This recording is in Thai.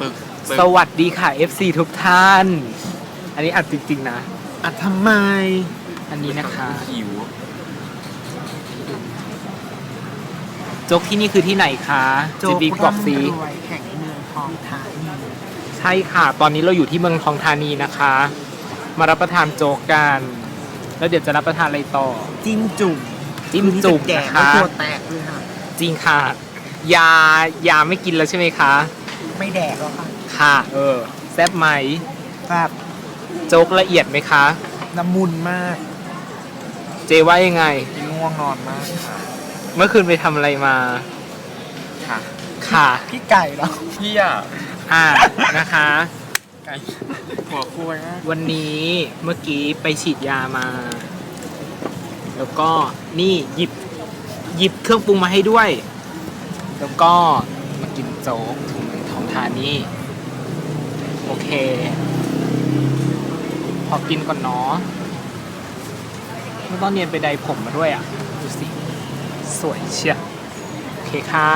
ตึกตึกสวัสดีค่ะ FC ทุกท่าน อันนี้อัดจริงๆนะ อะทำไมอันนี้นะคะหิวโจ๊กที่นี่คือที่ไหนคะจีบีบอกซีรวยแห่งเมืองทองธานีใช่ค่ะ ตอนนี้เราอยู่ที่เมืองทองธานีนะคะ มารับประทานโจ๊กกัน แล้วเดี๋ยวจะรับประทานอะไรต่อ จิ้มจุ่มจิ้มจุ่มแดกนะแล้วคะ ตัวแตกเลยค่ะ จริงค่ะ ยายาไม่กินแล้วใช่ไหมคะ ไม่แดกแล้วค่ะค่ะ เออ แซ่บไหมแบบโจ๊กละเอียดไหมคะ น้ำมุนมากเจว่ายังไงง่วงนอนมากค่ะเมื่อคืนไปทำอะไรมา ค่ะ ค่ะ พี่ไก่แล้วพี่อะอ่า นะคะ ไก่หัวคุยมากวันนี้เมื่อกี้ไปฉีดยามา แล้วก็นี่หยิบ หยิบเครื่องปรุงมาให้ด้วย แล้วก็มากินโจ๊กถุงเมืองทองธานีโอเค พอกินก่อนเนาะไม่ต้องเนียนไปใดผมมาด้วยอะ ดูสิ สวยเชียวโอเคค่ะ